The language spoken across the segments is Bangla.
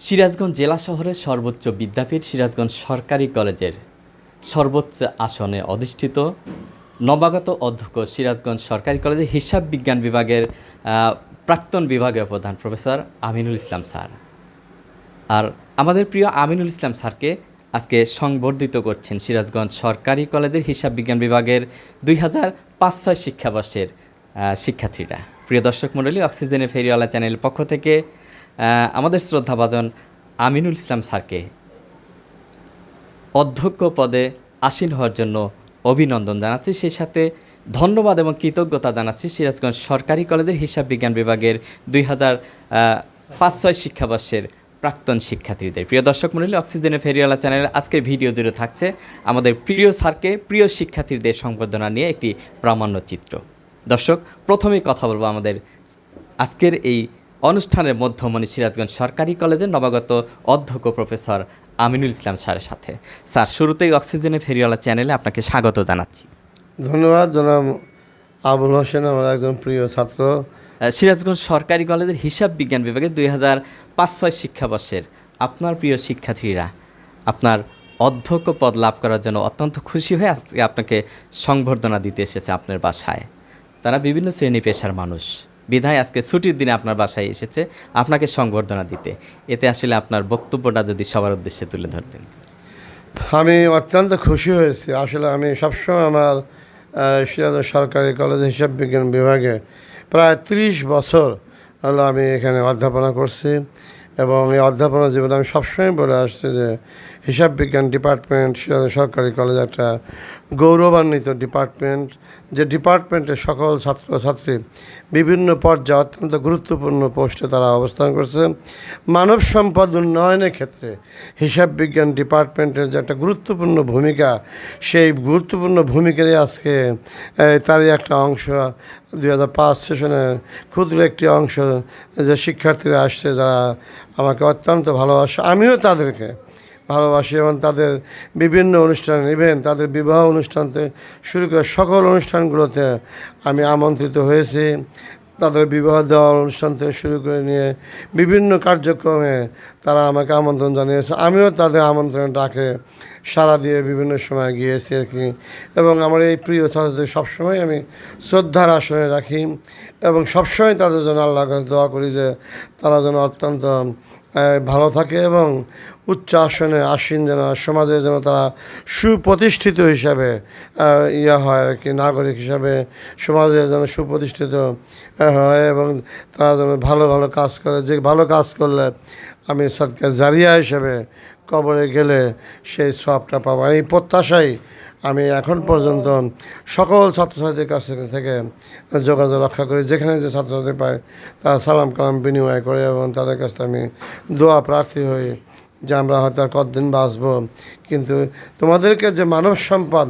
সিরাজগঞ্জ জেলা শহরের সর্বোচ্চ বিদ্যাপীঠ সিরাজগঞ্জ সরকারি কলেজের সর্বোচ্চ আসনে অধিষ্ঠিত নবাগত অধ্যক্ষ সিরাজগঞ্জ সরকারি কলেজের হিসাব বিজ্ঞান বিভাগের প্রাক্তন বিভাগীয় প্রধান প্রফেসর আমিনুল ইসলাম স্যার। আর আমাদের প্রিয় আমিনুল ইসলাম স্যারকে আজকে সংবর্ধিত করছেন সিরাজগঞ্জ সরকারি কলেজের হিসাব বিজ্ঞান বিভাগের দুই হাজার পাঁচ ছয় শিক্ষাবর্ষের শিক্ষার্থীরা। প্রিয় দর্শক মণ্ডলী, অক্সিজেনে ফেরিওয়ালা চ্যানেলের পক্ষ থেকে আমাদের শ্রদ্ধাভাজন আমিনুল ইসলাম স্যারকে অধ্যক্ষ পদে আসীন হওয়ার জন্য অভিনন্দন জানাচ্ছি। সেই সাথে ধন্যবাদ এবং কৃতজ্ঞতা জানাচ্ছি সিরাজগঞ্জ সরকারি কলেজের হিসাব বিজ্ঞান বিভাগের দুই হাজার পাঁচ ছয় শিক্ষাবর্ষের প্রাক্তন শিক্ষার্থীদের। প্রিয় দর্শক মন্ডলী অক্সিজেনে ফেরিওয়ালা চ্যানেলের আজকের ভিডিও জুড়ে থাকছে আমাদের প্রিয় স্যারকে, প্রিয় শিক্ষার্থীদের সংবর্ধনা নিয়ে একটি প্রামাণ্য চিত্র দর্শক, প্রথমেই কথা বলব আমাদের আজকের এই অনুষ্ঠানের মধ্যমণি সিরাজগঞ্জ সরকারি কলেজের নবাগত অধ্যক্ষ প্রফেসর আমিনুল ইসলাম স্যারের সাথে। স্যার শুরুতেই অক্সিজেনে ফেরিওয়ালা চ্যানেলে আপনাকে স্বাগত জানাচ্ছি। ধন্যবাদ জনাব আবুল হোসেন আমার একজন প্রিয় ছাত্র। সিরাজগঞ্জ সরকারি কলেজের হিসাব বিজ্ঞান বিভাগের দুই হাজার পাঁচ ছয় শিক্ষাবর্ষের আপনার প্রিয় শিক্ষার্থীরা আপনার অধ্যক্ষ পদ লাভ করার জন্য অত্যন্ত খুশি হয়ে আজকে আপনাকে সংবর্ধনা দিতে এসেছে আপনার বাসায়। তারা বিভিন্ন শ্রেণি পেশার মানুষ। বিধায় আজকে ছুটির দিনে আপনার বাসায় এসেছে আপনাকে সংবর্ধনা দিতে। এতে আসলে আপনার বক্তব্যটা যদি সবার উদ্দেশ্যে তুলে ধরতেন। আমি অত্যন্ত খুশি হয়েছি। আসলে আমি সবসময় আমার সিরাজ সরকারি কলেজ হিসাব বিজ্ঞান বিভাগে প্রায় ত্রিশ বছর, হলো আমি এখানে অধ্যাপনা করছি। এবং এই অধ্যাপনা জীবনে আমি সবসময় বলে আসছি যে হিসাব বিজ্ঞান ডিপার্টমেন্ট সরকারি কলেজ একটা গৌরবান্বিত ডিপার্টমেন্ট, যে ডিপার্টমেন্টের সকল ছাত্রছাত্রী বিভিন্ন পর্যায়ে অত্যন্ত গুরুত্বপূর্ণ পোস্টে তারা অবস্থান করছে। মানব সম্পদ উন্নয়নের ক্ষেত্রে হিসাব বিজ্ঞান ডিপার্টমেন্টের যে একটা গুরুত্বপূর্ণ ভূমিকা, সেই গুরুত্বপূর্ণ ভূমিকারই আজকে তারই একটা অংশ। দুই হাজার পাঁচ সেশনের ক্ষুদ্র একটি অংশ যে শিক্ষার্থীরা আসছে, যারা আমাকে অত্যন্ত ভালোবাসে। আমিও তাদেরকে ভালোবাসি এবং তাদের বিভিন্ন অনুষ্ঠান ইভেন তাদের বিবাহ অনুষ্ঠানতে শুরু করে সকল অনুষ্ঠানগুলোতে আমি আমন্ত্রিত হয়েছি। তাদের বিবাহ দেওয়ার অনুষ্ঠান থেকে শুরু করে নিয়ে বিভিন্ন কার্যক্রমে তারা আমাকে আমন্ত্রণ জানিয়েছে। আমিও তাদের আমন্ত্রণ ডাকে সারা দিয়ে বিভিন্ন সময় গিয়েছি আর কি। এবং আমার এই প্রিয় ছাত্রদের সবসময় আমি শ্রদ্ধার আসনে রাখি এবং সবসময় তাদের জন্য আল্লাহ দোয়া করি যে তারা যেন অত্যন্ত ভালো থাকে এবং উচ্চ আসনে আসীন যেন সমাজে যেন তারা সুপ্রতিষ্ঠিত হিসাবে ইয়া হয় আর কি, নাগরিক হিসাবে সমাজে যেন সুপ্রতিষ্ঠিত হয় এবং তারা যেন ভালো ভালো কাজ করে। যে ভালো কাজ করলে আমি সদকা জারিয়া হিসাবে কবরে গেলে সেই সবটা পাবো। এই প্রত্যাশাই আমি এখন পর্যন্ত সকল ছাত্রছাত্রীর কাছ থেকে- যোগাযোগ রক্ষা করি। যেখানে যে ছাত্রছাত্রী পায়, তারা সালাম কালাম বিনিময় করে এবং তাদের কাছে আমি দোয়া প্রার্থী হই যে আমরা হয়তো আর কতদিন বাঁচব। কিন্তু তোমাদেরকে যে মানব সম্পদ,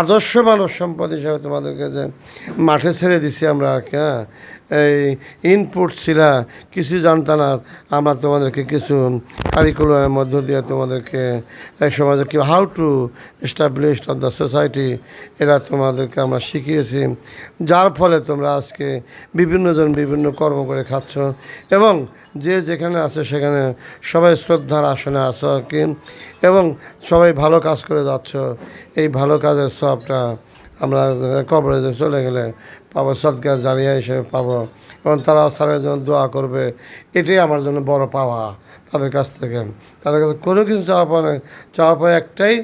আদর্শ মানব সম্পদ হিসাবে তোমাদেরকে যে মাঠে ছেড়ে দিছি আমরা আর কি হ্যাঁ? এই ইনপুট ছিল, কিছু জানতা না, আমরা তোমাদেরকে কিছু কারিকুলামের মধ্য দিয়ে তোমাদেরকে এক সমাজে কি how to establish of the society এরা তোমাদেরকে আমরা শিখিয়েছি। যার ফলে তোমরা আজকে বিভিন্নজন বিভিন্ন কর্ম করে খাচ্ছ এবং যে যেখানে আছে সেখানে সবাই শ্রদ্ধার আসনে কি এবং সবাই ভালো কাজ করে যাচ্ছ। এই ভালো কাজের সবটা আমরা কবরে চলে গেলে পাবো সৎকার জানিয়া হিসেবে পাবো, এবং তারা স্যারের জন্য দোয়া করবে। এটাই আমার জন্য বড় পাওয়া তাদের কাছ থেকে। তাদের কাছে কোনো কিছু চাওয়া পাওয়া নেই চাওয়া পাওয়া একটাই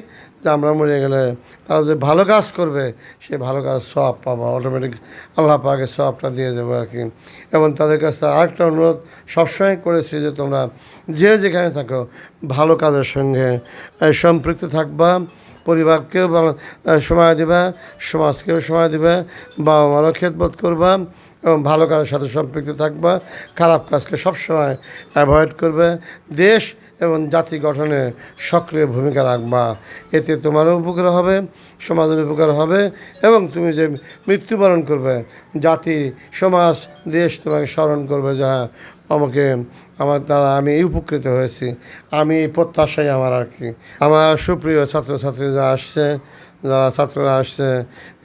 যে আমরা মরে গেলে তারা যে ভালো কাজ করবে, সে ভালো কাজ সব পাবো অটোমেটিক আল্লাহ পাকে সবটা দিয়ে দেবো আর কি। এবং তাদের কাছে আরেকটা অনুরোধ, সবসময় করেছি যে তোমরা যে যেখানে থাকো, ভালো কাজের সঙ্গে সম্পৃক্ত থাকবা, পরিবারকেও সময় দিবা, সমাজকেও সময় দিবা বাবা মারও খেদবোধ করবা, এবং ভালো কাজের সাথে সম্পৃক্ত থাকবা, খারাপ কাজকে সবসময় অ্যাভয়েড করবে। দেশ এবং জাতি গঠনে সক্রিয় ভূমিকা রাখবা। এতে তোমারও উপকার হবে, সমাজের উপকার হবে এবং তুমি যে মৃত্যুবরণ করবে, জাতি, সমাজ, দেশ তোমাকে স্মরণ করবে যা আমাকে, আমার দ্বারা আমি উপকৃত হয়েছি। আমি এই প্রত্যাশাই আমার আর কি। আমার সুপ্রিয় ছাত্রছাত্রী যারা আসছে, যারা ছাত্ররা আসছে,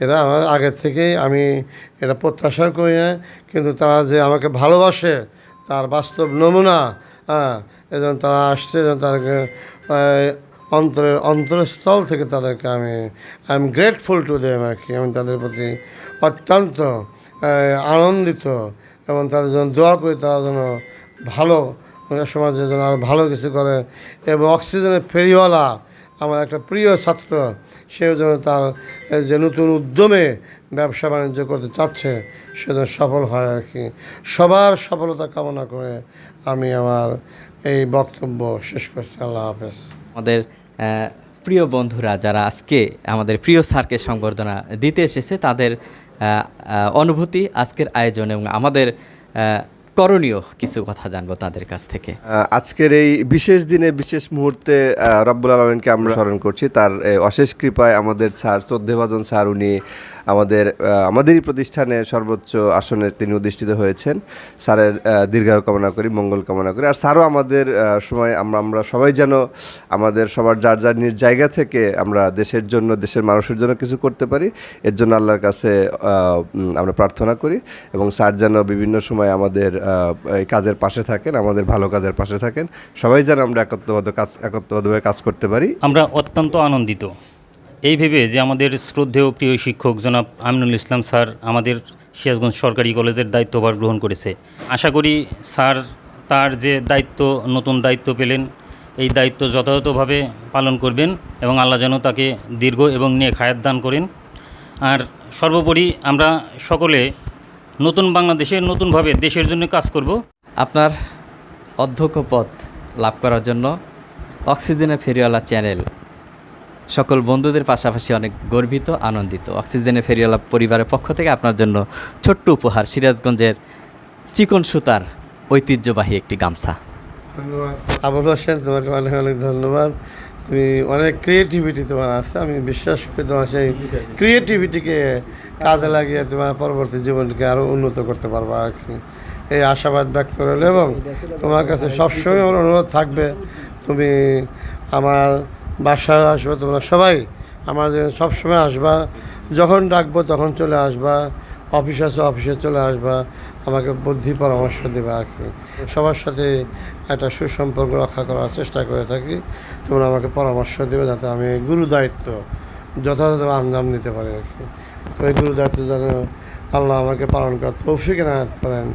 এরা আমার আগের থেকেই আমি এটা প্রত্যাশা করি না, কিন্তু তারা যে আমাকে ভালোবাসে, তার বাস্তব নমুনা হ্যাঁ এজন্য তারা আসছে তাদেরকে অন্তরের অন্তরস্থল থেকে তাদেরকে আমি I am grateful to them আর কি, আমি তাদের প্রতি অত্যন্ত আনন্দিত এবং তাদের জন্য দোয়া করি, তারা যেন ভালো সমাজের জন্য আরও ভালো কিছু করে। এবং অক্সিজেনের ফেরিওয়ালা আমার একটা প্রিয় ছাত্র, সেও যেন তার যে নতুন উদ্যমে ব্যবসা বাণিজ্য করতে চাচ্ছে, সে যেন সফল হয় আর কি। সবার সফলতা কামনা করে আমি আমার এই বক্তব্য শেষ করছি। আল্লাহ হাফেজ। আমাদের প্রিয় বন্ধুরা, যারা আজকে আমাদের প্রিয় স্যারকে সংবর্ধনা দিতে এসেছে, তাদের অনুভূতি আজকের আয়োজন এবং আমাদের করণীয় কিছু কথা জানব তাদের কাছ থেকে। আজকের এই বিশেষ দিনে, বিশেষ মুহূর্তে রব্বুল আলমিনকে আমরা স্মরণ করছি। তার অশেষ কৃপায় আমাদের স্যার, শ্রদ্ধেভাজন স্যার, উনি আমাদের আমাদেরই প্রতিষ্ঠানে সর্বোচ্চ আসনে তিনি অধিষ্ঠিত হয়েছেন। স্যারের দীর্ঘায়ু কামনা করি, মঙ্গল কামনা করি। আর স্যারও আমাদের সময় আমরা আমরা সবাই যেন আমাদের সবার যার যার নিজ জায়গা থেকে আমরা দেশের জন্য, দেশের মানুষের জন্য কিছু করতে পারি, এর জন্য আল্লাহর কাছে আমরা প্রার্থনা করি। এবং স্যার যেন বিভিন্ন সময় আমাদের কাজের পাশে থাকেন, আমাদের ভালো কাজের পাশে থাকেন। সবাই যেন আমরা একত্রবদ্ধ কাজ, একত্রবদ্ধভাবে কাজ করতে পারি। আমরা অত্যন্ত আনন্দিত। এই ভেবে যে আমাদের শ্রদ্ধেয় প্রিয় শিক্ষক জনাব আমিনুল ইসলাম স্যার আমাদের সিরাজগঞ্জ সরকারি কলেজের দায়িত্বভার গ্রহণ করেছে। আশা করি স্যার তার যে দায়িত্ব, নতুন দায়িত্ব পেলেন, এই দায়িত্ব যথাযথভাবে পালন করবেন এবং আল্লাহ যেন তাকে দীর্ঘ এবং নেক হায়াত দান করেন। আর সর্বোপরি আমরা সকলে নতুন বাংলাদেশে নতুনভাবে দেশের জন্য কাজ করব। আপনার অধ্যক্ষ পদ লাভ করার জন্য অক্সিজেনের ফেরিওয়ালা চ্যানেল। সকল বন্ধুদের পাশাপাশি অনেক গর্বিত আনন্দিত। অক্সিজেনের ফেরিওয়ালা পরিবারের পক্ষ থেকে আপনার জন্য ছোট্ট উপহার সিরাজগঞ্জের চিকন সুতার ঐতিহ্যবাহী একটি গামছা। ধন্যবাদ। আবুল হোসেন তোমাকে অনেক অনেক ধন্যবাদ। তুমি অনেক ক্রিয়েটিভিটি তোমার আছে, আমি বিশ্বাস করি তোমার সেই ক্রিয়েটিভিটিকে কাজে লাগিয়ে তোমার পরবর্তী জীবনকে আরও উন্নত করতে পারবা আর কি। এই আশাবাদ ব্যক্ত করলে এবং তোমার কাছে সবসময় আমার অনুরোধ থাকবে, তুমি আমার বাসায় আসবে, তোমরা সবাই আমার সবসময় আসবা, যখন ডাকবো তখন চলে আসবা। অফিস আছে, অফিসে চলে আসবা, আমাকে বুদ্ধি পরামর্শ দেবে আর কি। সবার সাথে একটা সুসম্পর্ক রক্ষা করার চেষ্টা করে থাকি। তোমরা আমাকে পরামর্শ দেবে যাতে আমি গুরু দায়িত্ব, যথাযথ আঞ্জাম দিতে পারি আর কি। তো এই গুরু দায়িত্ব যেন আল্লাহ আমাকে পালন করার তৌফিক নায়াত করেন,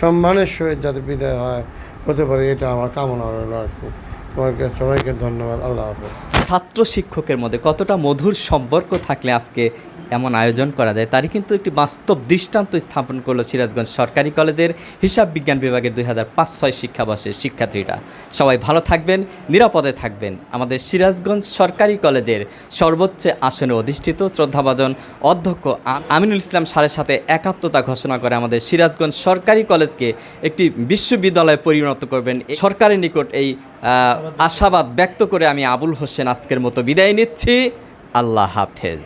সম্মানের সহিত যাতে বিদায় হয়, হতে পারে এটা আমার কামনা রইল আর কি। তোমাকে, সবাইকে ধন্যবাদ, আল্লাহ হাফেজ। ছাত্র শিক্ষকের মধ্যে কতটা মধুর সম্পর্ক থাকলে আজকে এমন আয়োজন করা যায়, তারই কিন্তু একটি বাস্তব দৃষ্টান্ত স্থাপন করল সিরাজগঞ্জ সরকারি কলেজের হিসাব বিজ্ঞান বিভাগের দুই হাজার পাঁচ ছয় শিক্ষাবর্ষের শিক্ষার্থীরা। সবাই ভালো থাকবেন, নিরাপদে থাকবেন। আমাদের সিরাজগঞ্জ সরকারি কলেজের সর্বোচ্চ আসনে অধিষ্ঠিত শ্রদ্ধাভাজন অধ্যক্ষ আমিনুল ইসলাম সারের সাথে একাত্মতা ঘোষণা করে আমাদের সিরাজগঞ্জ সরকারি কলেজকে একটি বিশ্ববিদ্যালয়ে পরিণত করবেন। সরকারের নিকট এই আশাবাদ ব্যক্ত করে আমি আবুল হোসেন আজকের মতো বিদায় নিচ্ছি। আল্লাহ হাফেজ।